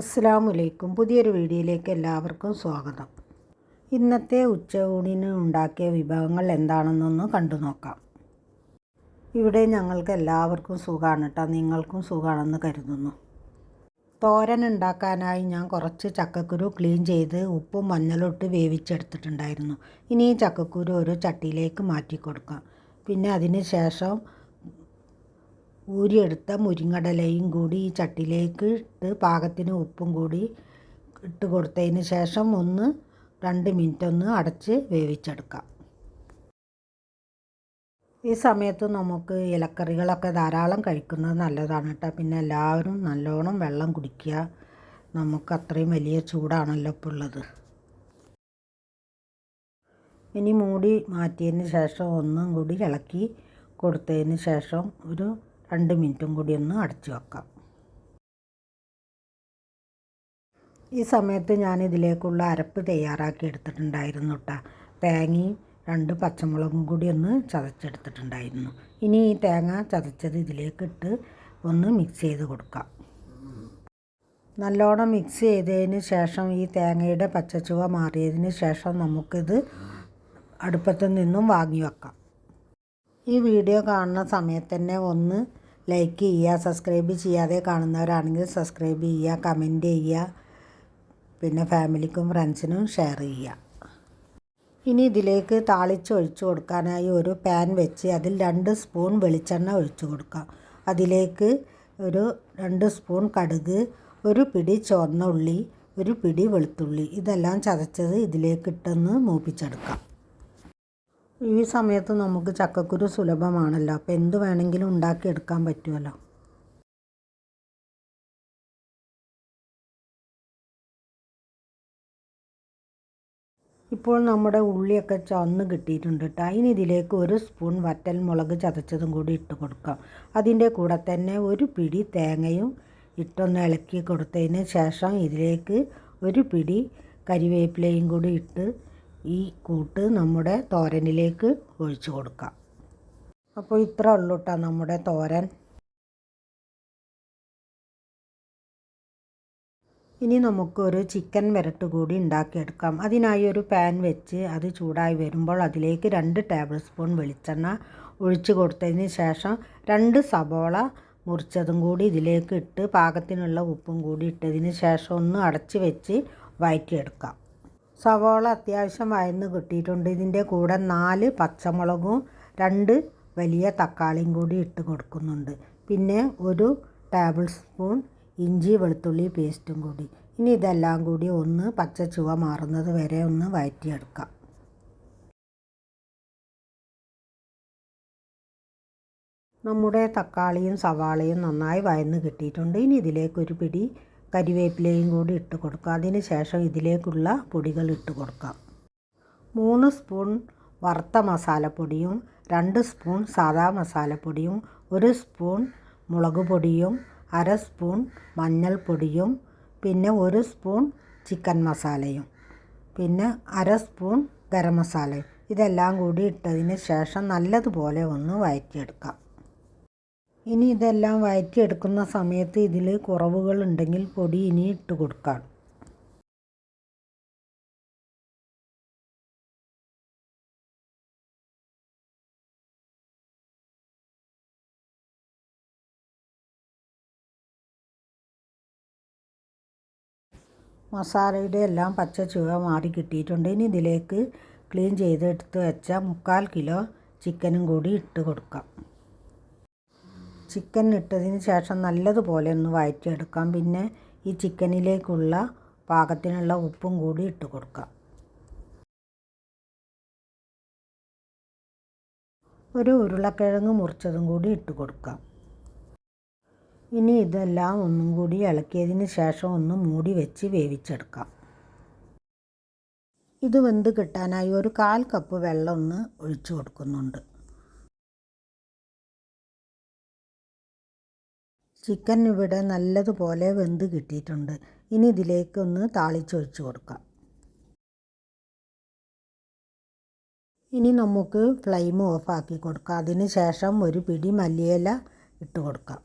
അസ്സാം വലൈക്കും പുതിയൊരു വീഡിയോയിലേക്ക് എല്ലാവർക്കും സ്വാഗതം. ഇന്നത്തെ ഉച്ചയൂണിന് ഉണ്ടാക്കിയ വിഭവങ്ങൾ എന്താണെന്നൊന്ന് കണ്ടു നോക്കാം. ഇവിടെ ഞങ്ങൾക്ക് എല്ലാവർക്കും സുഖമാണ് കേട്ടോ നിങ്ങൾക്കും സുഖമാണെന്ന് കരുതുന്നു. തോരൻ ഉണ്ടാക്കാനായി ഞാൻ കുറച്ച് ചക്കക്കുരു ക്ലീൻ ചെയ്ത് ഉപ്പും മഞ്ഞളും ഇട്ട് വേവിച്ചെടുത്തിട്ടുണ്ടായിരുന്നു. ഇനി ഈ ചക്കക്കുരു ഒരു ചട്ടിയിലേക്ക് മാറ്റി കൊടുക്കാം പിന്നെ അതിന് ശേഷം ഊരിയെടുത്ത മുരിങ്ങടലയും കൂടി ഈ ചട്ടിയിലേക്ക് ഇട്ട് പാകത്തിന് ഉപ്പും കൂടി ഇട്ട് കൊടുത്തതിന് ശേഷം ഒന്ന് രണ്ട് മിനിറ്റ് ഒന്ന് അടച്ച് വേവിച്ചെടുക്കാം. ഈ സമയത്ത് നമുക്ക് ഇലക്കറികളൊക്കെ ധാരാളം കഴിക്കുന്നത് നല്ലതാണ് കേട്ടോ. പിന്നെ എല്ലാവരും നല്ലോണം വെള്ളം കുടിക്കുക. നമുക്ക് അത്രയും വലിയ ചൂടാണല്ലോ ഇപ്പോൾ ഉള്ളത്. ഇനി മൂടി മാറ്റിയതിന് ശേഷം ഒന്നും കൂടി ഇളക്കി കൊടുത്തതിന് ശേഷം ഒരു രണ്ട് മിനിറ്റും കൂടി ഒന്ന് അടച്ചു വെക്കാം. ഈ സമയത്ത് ഞാൻ ഇതിലേക്കുള്ള അരപ്പ് തയ്യാറാക്കി എടുത്തിട്ടുണ്ടായിരുന്നു കേട്ടോ തേങ്ങയും രണ്ട് പച്ചമുളകും കൂടി ഒന്ന് ചതച്ചെടുത്തിട്ടുണ്ടായിരുന്നു. ഇനി ഈ തേങ്ങ ചതച്ചത് ഇതിലേക്ക് ഇട്ട് ഒന്ന് മിക്സ് ചെയ്ത് കൊടുക്കാം. നല്ലോണം മിക്സ് ചെയ്തതിന് ശേഷം ഈ തേങ്ങയുടെ പച്ചച്ചുവ മാറിയതിന് ശേഷം നമുക്കിത് അടുപ്പത്തു നിന്നും വാങ്ങി വെക്കാം. ഈ വീഡിയോ കാണുന്ന സമയത്ത് തന്നെ ഒന്ന് ലൈക്ക് ചെയ്യുക സബ്സ്ക്രൈബ് ചെയ്യാതെ കാണുന്നവരാണെങ്കിൽ സബ്സ്ക്രൈബ് ചെയ്യുക കമന്റ് ചെയ്യുക പിന്നെ ഫാമിലിക്കും ഫ്രണ്ട്സിനും ഷെയർ ചെയ്യുക. ഇനി ഇതിലേക്ക് താളിച്ച് ഒഴിച്ച് കൊടുക്കാനായി ഒരു പാൻ വെച്ച് അതിൽ രണ്ട് സ്പൂൺ വെളിച്ചെണ്ണ ഒഴിച്ച് കൊടുക്കാം അതിലേക്ക് ഒരു രണ്ട് സ്പൂൺ കടുക് ഒരു പിടി ചുവന്ന ഉള്ളി ഒരു പിടി വെളുത്തുള്ളി ഇതെല്ലാം ചതച്ചത് ഇതിലേക്ക് ഇട്ടെന്ന് മൂപ്പിച്ചെടുക്കാം. ഈ സമയത്ത് നമുക്ക് ചക്കക്കുരു സുലഭമാണല്ലോ. അപ്പോൾ എന്ത് വേണമെങ്കിലും ഉണ്ടാക്കിയെടുക്കാൻ പറ്റുമല്ലോ ഇപ്പോൾ നമ്മുടെ ഉള്ളിയൊക്കെ ചന്ന് കിട്ടിയിട്ടുണ്ട് കേട്ടോ ഇനി ഇതിലേക്ക് ഒരു സ്പൂൺ വറ്റൽ മുളക് ചതച്ചതും കൂടി ഇട്ട് കൊടുക്കാം. അതിന്റെ കൂടെ തന്നെ ഒരു പിടി തേങ്ങയും ഇട്ടൊന്ന് ഇളക്കി കൊടുത്തതിന് ശേഷം ഇതിലേക്ക് ഒരു പിടി കരിവേപ്പിലയും കൂടി ഇട്ട് ഈ കൂട്ട് നമ്മുടെ തോരനിലേക്ക് ഒഴിച്ചു കൊടുക്കാം. അപ്പോൾ ഇത്ര ഉള്ളൂ കേട്ടോ നമ്മുടെ തോരൻ. ഇനി നമുക്കൊരു ചിക്കൻ വരട്ട് കൂടി ഉണ്ടാക്കിയെടുക്കാം. അതിനായി ഒരു പാൻ വെച്ച് അത് ചൂടായി വരുമ്പോൾ അതിലേക്ക് രണ്ട് ടേബിൾ സ്പൂൺ വെളിച്ചെണ്ണ ഒഴിച്ചു കൊടുത്തതിന് ശേഷം രണ്ട് സബോള മുറിച്ചതും കൂടി ഇതിലേക്ക് ഇട്ട് പാകത്തിനുള്ള ഉപ്പും കൂടി ഇട്ടതിന് ശേഷം ഒന്ന് അടച്ചു വെച്ച് വഴറ്റിയെടുക്കാം സവോള അത്യാവശ്യം വയന്ന് കിട്ടിയിട്ടുണ്ട്. ഇതിന്റെ കൂടെ നാല് പച്ചമുളകും രണ്ട് വലിയ തക്കാളിയും കൂടി ഇട്ട് കൊടുക്കുന്നുണ്ട്. പിന്നെ ഒരു ടേബിൾ സ്പൂൺ ഇഞ്ചി വെളുത്തുള്ളി പേസ്റ്റും കൂടി. ഇനി ഇതെല്ലാം കൂടി ഒന്ന് പച്ച ചുവ മാറുന്നത് വരെ ഒന്ന് വഴറ്റിയെടുക്കാം നമ്മുടെ തക്കാളിയും സവാളയും നന്നായി വയന്ന് കിട്ടിയിട്ടുണ്ട്. ഇനി ഇതിലേക്ക് ഒരു പിടി കരിവേപ്പിലയും കൂടി ഇട്ട് കൊടുക്കുക. അതിന് ശേഷം ഇതിലേക്കുള്ള പൊടികൾ ഇട്ട് കൊടുക്കാം മൂന്ന് സ്പൂൺ വറുത്ത മസാലപ്പൊടിയും രണ്ട് സ്പൂൺ സാദാ മസാലപ്പൊടിയും ഒരു സ്പൂൺ മുളക് പൊടിയും അര സ്പൂൺ മഞ്ഞൾപ്പൊടിയും പിന്നെ ഒരു സ്പൂൺ ചിക്കൻ മസാലയും പിന്നെ അര സ്പൂൺ ഗരം മസാലയും. ഇതെല്ലാം കൂടി ഇട്ടതിന് ശേഷം നല്ലതുപോലെ ഒന്ന് വഴറ്റിയെടുക്കാം ഇനി ഇതെല്ലാം വഴറ്റിയെടുക്കുന്ന സമയത്ത് ഇതിൽ കുറവുകളുണ്ടെങ്കിൽ പൊടി ഇനി ഇട്ട് കൊടുക്കാം. മസാലയുടെ എല്ലാം പച്ച ചുവ മാറി കിട്ടിയിട്ടുണ്ട്. ഇനി ഇതിലേക്ക് ക്ലീൻ ചെയ്തെടുത്ത് വെച്ച മുക്കാൽ കിലോ ചിക്കനും കൂടി ഇട്ട് കൊടുക്കാം. ചിക്കൻ ഇട്ടതിന് ശേഷം നല്ലതുപോലെ ഒന്ന് വഴറ്റിയെടുക്കാം പിന്നെ ഈ ചിക്കനിലേക്കുള്ള പാകത്തിനുള്ള ഉപ്പും കൂടി ഇട്ട് കൊടുക്കാം. ഒരു ഉരുളക്കിഴങ്ങ് മുറിച്ചതും കൂടി ഇട്ട് കൊടുക്കാം. ഇനി ഇതെല്ലാം ഒന്നും കൂടി ഇളക്കിയതിന് ശേഷം ഒന്ന് മൂടി വെച്ച് വേവിച്ചെടുക്കാം. ഇത് വെന്ത് കിട്ടാനായി ഒരു കാൽ കപ്പ് വെള്ളം ഒന്ന് ഒഴിച്ചു കൊടുക്കുന്നുണ്ട്. ചിക്കൻ ഇവിടെ നല്ലതുപോലെ വെന്ത് കിട്ടിയിട്ടുണ്ട്. ഇനി ഇതിലേക്ക് ഒന്ന് താളിച്ചൊഴിച്ച് കൊടുക്കാം. ഇനി നമുക്ക് ഫ്ലെയിം ഓഫാക്കി കൊടുക്കാം. അതിന് ശേഷം ഒരു പിടി മല്ലിയില ഇട്ട് കൊടുക്കാം.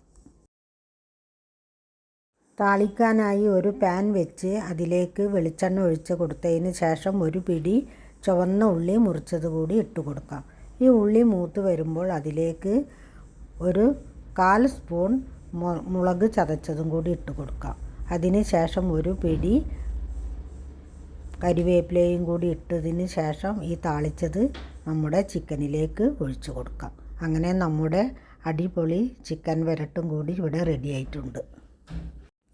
താളിക്കാനായി ഒരു പാൻ വെച്ച് അതിലേക്ക് വെളിച്ചെണ്ണ ഒഴിച്ച് കൊടുത്തതിന് ശേഷം ഒരു പിടി ചുവന്ന ഉള്ളി മുറിച്ചത് കൂടി ഇട്ട് കൊടുക്കാം. ഈ ഉള്ളി മൂത്ത് വരുമ്പോൾ അതിലേക്ക് ഒരു കാൽ സ്പൂൺ മുളക് ചതച്ചതും കൂടി ഇട്ട് കൊടുക്കാം. അതിന് ശേഷം ഒരു പിടി കരിവേപ്പിലയും കൂടി ഇട്ടതിന് ശേഷം ഈ താളിച്ചത് നമ്മുടെ ചിക്കനിലേക്ക് ഒഴിച്ച് കൊടുക്കാം. അങ്ങനെ നമ്മുടെ അടിപൊളി ചിക്കൻ വരട്ടും കൂടി ഇവിടെ റെഡി ആയിട്ടുണ്ട്.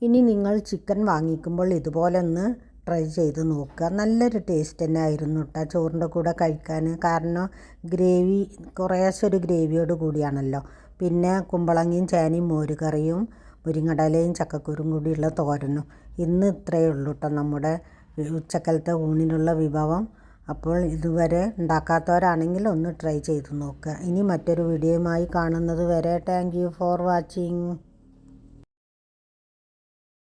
ഇനി നിങ്ങൾ ചിക്കൻ വാങ്ങിക്കുമ്പോൾ ഇതുപോലെ ഒന്ന് ട്രൈ ചെയ്ത് നോക്കുക. നല്ലൊരു ടേസ്റ്റ് തന്നെ ആയിരുന്നു കേട്ടോ ചോറിന്റെ കൂടെ കഴിക്കാൻ. കാരണം ഗ്രേവി കുറേശ്ശെ ഒരു ഗ്രേവിയോട് കൂടിയാണല്ലോ. പിന്നെ കുമ്പളങ്ങയും ചേനയും മോരുകറിയും മുരിങ്ങടലയും ചക്കക്കുരും കൂടിയുള്ള തോരനും. ഇന്ന് ഇത്രയേ ഉള്ളൂ കേട്ടോ നമ്മുടെ ഉച്ചക്കലത്തെ ഊണിനുള്ള വിഭവം. അപ്പോൾ ഇതുവരെ ഉണ്ടാക്കാത്തവരാണെങ്കിൽ ഒന്ന് ട്രൈ ചെയ്ത് നോക്കുക. ഇനി മറ്റൊരു വീഡിയോയുമായി കാണുന്നത് വരെ താങ്ക് ഫോർ വാച്ചിങ്